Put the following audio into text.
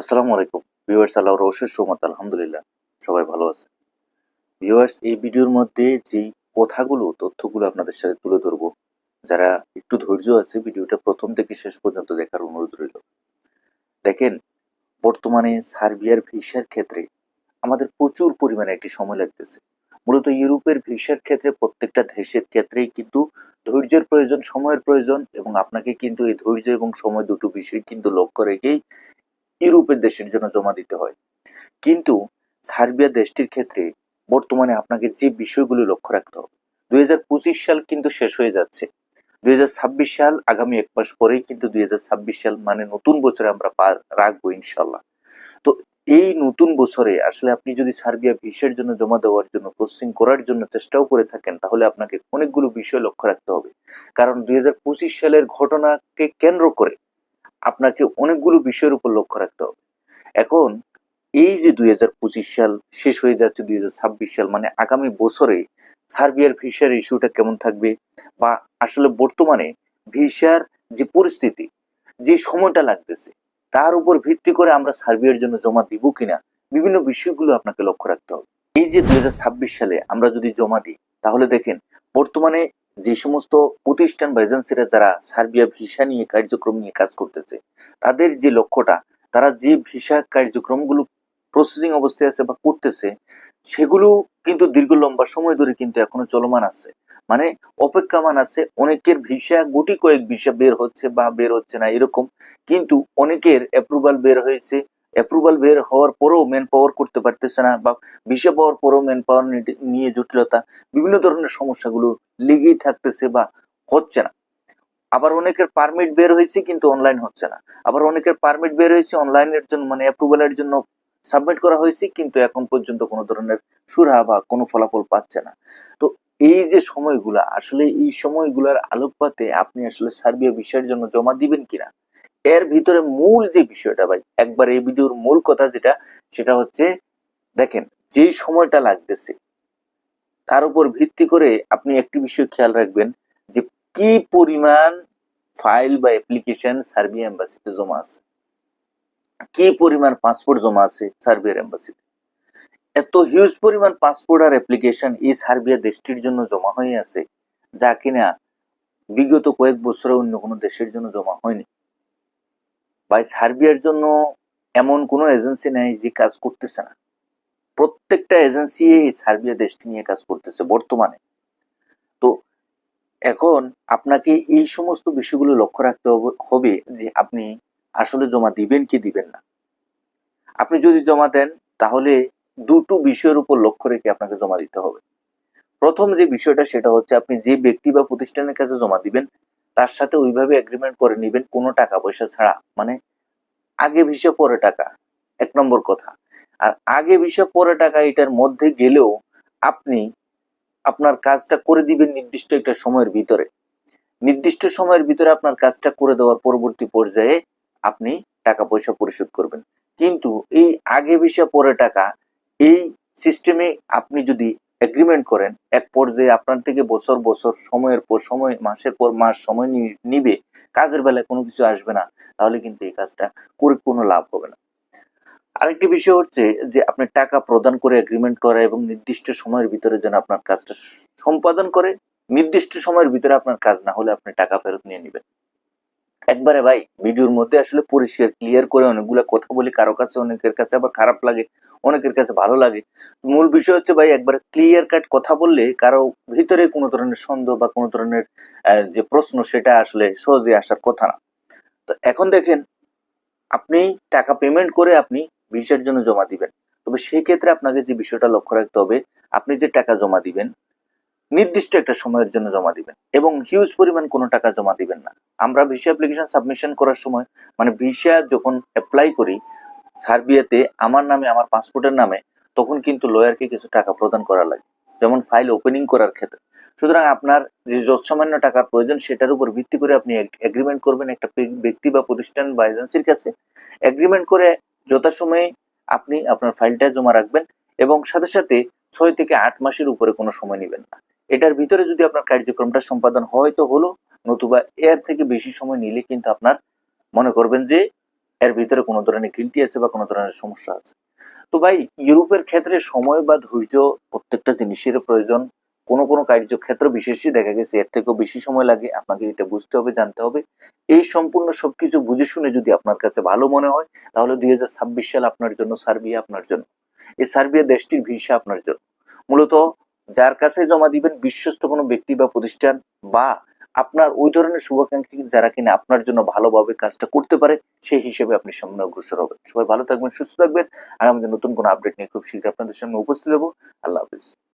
আসসালামু আলাইকুম। ভিউয়ার্স, আল্লাহর অশেষ রহমত, আলহামদুলিল্লাহ, সবাই ভালো আছে ভিউয়ার্স, এই ভিডিওর মধ্যে যে কথাগুলো, তথ্যগুলো আপনাদের সাথে তুলে ধরবো, যারা একটু ধৈর্য আছে, ভিডিওটা প্রথম থেকে শেষ পর্যন্ত দেখার অনুরোধ রইল। দেখেন, বর্তমানে সার্বিয়ার ভিসার ক্ষেত্রে আমাদের প্রচুর পরিমাণে একটি সময় লাগতেছে। মূলত ইউরোপের ভিসার ক্ষেত্রে প্রত্যেকটা দেশের ক্ষেত্রেই কিন্তু ধৈর্যের প্রয়োজন, সময়ের প্রয়োজন, এবং আপনাকে কিন্তু এই ধৈর্য এবং সময় দুটো বিষয় কিন্তু লক্ষ্য রেখেই ইউরোপের দেশের জন্য জমা দিতে হয়। কিন্তু সার্বিয়া দেশটির ক্ষেত্রে বর্তমানে আপনাকে যে বিষয়গুলো লক্ষ্য রাখতে হবে, দুই সাল কিন্তু শেষ হয়ে যাচ্ছে। দুই সাল আগামী এক মাস পরেই কিন্তু দুই সাল মানে নতুন বছরে আমরা পা- রাখব ইনশাল্লাহ তো এই নতুন বছরে আসলে আপনি যদি সার্বিয়া ভিসার জন্য জমা দেওয়ার জন্য, প্রসেসিং করার জন্য চেষ্টাও করে থাকেন, তাহলে আপনাকে অনেকগুলো বিষয় লক্ষ্য রাখতে হবে। কারণ দুই হাজার পঁচিশ সালের ঘটনাকে কেন্দ্র করে আপনাকে অনেকগুলো বিষয়ের উপর লক্ষ্য রাখতে হবে। এখন, এই যে দুই হাজার পঁচিশ সাল শেষ হয়ে যাচ্ছে, দুই হাজার ছাব্বিশ সাল মানে আগামী বছরে সার্বিয়ার ভিসার ইস্যুটা কেমন থাকবে? বা আসলে বর্তমানে ভিসার যে পরিস্থিতি, যে সময়টা লাগতেছে, তার উপর ভিত্তি করে আমরা সার্বিয়ার জন্য জমা দিব কিনা, বিভিন্ন বিষয়গুলো আপনাকে লক্ষ্য রাখতে হবে। এই যে দুই হাজার ছাব্বিশ সালে আমরা যদি জমা দিই, তাহলে দেখেন, বর্তমানে যে সমস্ত প্রতিষ্ঠান বা এজেন্সিরা যারা সার্বিয়া ভিসা নিয়ে কার্যক্রম নিয়ে কাজ করতেছে, তাদের যে লক্ষ্যটা, তারা যে ভিসা কার্যক্রমগুলো প্রসেসিং অবস্থায় আছে বা করতেছে, সেগুলো কিন্তু দীর্ঘ লম্বা সময় ধরে কিন্তু এখনও চলমান আছে। মানে অপেক্ষামান আছে, অনেকের ভিসা গুটি কয়েক ভিসা বের হচ্ছে বা বের হচ্ছে না এরকম, কিন্তু অনেকের অ্যাপ্রুভাল বের হয়েছে অ্যাপ্রুভাল বের হওয়ার পরেও ম্যান পাওয়ার করতে পারতেছে না বা ভিসা পাওয়ার পরেও ম্যান পাওয়ার নিয়ে জটিলতা, বিভিন্ন ধরনের সমস্যাগুলো লেগেই থাকতেছে বা হচ্ছে না। আবার অনেকের পারমিট বের হয়েছে কিন্তু অনলাইন হচ্ছে না। আবার অনেকের পারমিট বের হয়েছে অনলাইনের জন্য মানে অ্যাপ্রুভালের জন্য সাবমিট করা হয়েছে কিন্তু এখন পর্যন্ত কোনো ধরনের সুরা বা কোনো ফলাফল পাচ্ছে না। তো এই যে সময়গুলা, আসলে এই সময়গুলোর আলোকপাতে আপনি আসলে সার্বিয়া বিষয়ের জন্য জমা দিবেন কিনা? এর ভিতরে মূল যে বিষয়টা ভাই, একবার এই ভিডিওর মূল কথা যেটা, সেটা হচ্ছে দেখেন যে সময়টা লাগতেছে, তার উপর ভিত্তি করে আপনি একটি বিষয় খেয়াল রাখবেন যে কি পরিমাণ ফাইল বা অ্যাপ্লিকেশন সার্বিয়া এম্বাসিতে জমা আছে। কি পরিমাণ পাসপোর্ট জমা আছে সার্বিয়ার এম্বাসিতে। এত হিউজ পরিমাণ পাসপোর্ট আর অ্যাপ্লিকেশন এই সার্বিয়া দেশটির জন্য জমা হয়ে আছে, যা কিনা বিগত কয়েক বছরে অন্য কোনো দেশের জন্য জমা হয়নি। বা সার্বিয়ার জন্য এমন কোনো এজেন্সি নেই যে কাজ করতেছে না। প্রত্যেকটা এজেন্সি এই সার্বিয়া দেশটি নিয়ে কাজ করতেছে বর্তমানে। তো এখন আপনাকে এই সমস্ত বিষয়গুলো লক্ষ্য রাখতে হবে- হবে যে আপনি আসলে জমা দিবেন কি দিবেন না। আপনি যদি জমা দেন, তাহলে দুটো বিষয়ের উপর লক্ষ্য রেখে আপনাকে জমা দিতে হবে। প্রথম যে বিষয়টা, সেটা হচ্ছে আপনি যে ব্যক্তি বা প্রতিষ্ঠানের কাছে জমা দিবেন তার সাথে ওইভাবে এগ্রিমেন্ট করে নেবেন কোনো টাকা পয়সা ছাড়া। মানে আগে ভিসা, পরে টাকা। এক নম্বর কথা। আর আগে ভিসা, পরে টাকা এটার মধ্যে গেলেও আপনি আপনার কাজটা করে দিবেন নির্দিষ্ট একটা সময়ের ভিতরে। নির্দিষ্ট সময়ের ভিতরে আপনার কাজটা করে দেওয়ার পরবর্তী পর্যায়ে আপনি টাকা পয়সা পরিশোধ করবেন। কিন্তু এই আগে ভিসা, পরে টাকা এই সিস্টেমে আপনি যদি এগ্রিমেন্ট করেন, এক পর্যায়ে আপনার থেকে বছর বছর, সময়ের পর সময়, মাসের পর মাস সময় নিবে, কাজের বেলায় কোনো কিছু আসবে না, তাহলে কিন্তু এই কাজটা করে কোনো লাভ হবে না। আরেকটি বিষয় হচ্ছে যে আপনি টাকা প্রদান করে এগ্রিমেন্ট করা এবং নির্দিষ্ট সময়ের ভিতরে যেন আপনার কাজটা সম্পাদন করে, নির্দিষ্ট সময়ের ভিতরে আপনার কাজ না হলে আপনি টাকা ফেরত নিয়ে নেবেন। একবারে ভাই, ভিডিওর মধ্যে আসলে পরিষ্কার ক্লিয়ার করে অনেকগুলো কথা বলি। কারও কাছে অনেকের কাছে আবার খারাপ লাগে, অনেকের কাছে ভালো লাগে। মূল বিষয় হচ্ছে ভাই, একবার ক্লিয়ার কাট কথা বললে কারও ভিতরে কোনো ধরনের সন্দেহ বা কোনো ধরনের যে প্রশ্ন সেটা আসলে সহজে আসার কথা না। তো এখন দেখেন, আপনি টাকা পেমেন্ট করে আপনি ভিসার জন্য জমা দিবেন। তবে সেই ক্ষেত্রে আপনাকে যে বিষয়টা লক্ষ্য রাখতে হবে, আপনি যে টাকা জমা দিবেন নির্দিষ্ট একটা সময়ের জন্য জমা দিবেন এবং হিউজ পরিমাণ কোনো টাকা জমা দিবেন না। আমরা ভিসা অ্যাপ্লিকেশন সাবমিশন করার সময় মানে ভিসা যখন অ্যাপ্লাই করি, সার্বিয়াতে আমার নামে, আমার পাসপোর্টের নামে, তখন কিন্তু লয়ারকে কিছু টাকা প্রদান করা লাগে। যেমন ফাইল ওপেনিং করার ক্ষেত্রে। সুতরাং আপনার যে যৎসামান্য টাকার প্রয়োজন, সেটার উপর ভিত্তি করে আপনি এগ্রিমেন্ট করবেন একটা ব্যক্তি বা প্রতিষ্ঠান বা এজেন্সির কাছে। এগ্রিমেন্ট করে যথাসময়ে আপনি আপনার ফাইলটা জমা রাখবেন এবং সাথে সাথে ছয় থেকে আট মাসের উপরে কোনো সময় নেবেন না। এটার ভিতরে যদি আপনার কার্যক্রমটা সম্পাদন হয় তো হলো, নতুবা এর থেকে বেশি সময় নিলে কিন্তু আপনার মনে করবেন যে এর ভিতরে কোনো ধরনের গিল্টি আছে বা কোনো ধরনের সমস্যা আছে। তো ভাই, ইউরোপের ক্ষেত্রে সময় বা ধৈর্য প্রত্যেকটা জিনিসের প্রয়োজন। কোনো কোনো কার্যক্ষেত্র বিশেষই দেখা গেছে, এর থেকেও বেশি সময় লাগে। আপনাকে এটা বুঝতে হবে, জানতে হবে। এই সম্পূর্ণ সবকিছু বুঝে শুনে যদি আপনার কাছে ভালো মনে হয়, তাহলে দুই হাজার ছাব্বিশ সাল আপনার জন্য, সার্বিয়া আপনার জন্য। এই সার্বিয়া দেশটির ভিসা আপনার জন্য। মূলত যার কাছে জমা দিবেন বিশ্বস্ত কোনো ব্যক্তি বা প্রতিষ্ঠান বা আপনার ওই ধরনের শুভাকাঙ্ক্ষী যারা কিনা আপনার জন্য ভালোভাবে কাজটা করতে পারে, সেই হিসেবে আপনি সামনে অগ্রসর হবেন। সবাই ভালো থাকবেন, সুস্থ থাকবেন। আর আমাদের নতুন কোনো আপডেট নিয়ে খুব শীঘ্র আপনাদের সামনে উপস্থিত হব। আল্লাহ হাফিজ।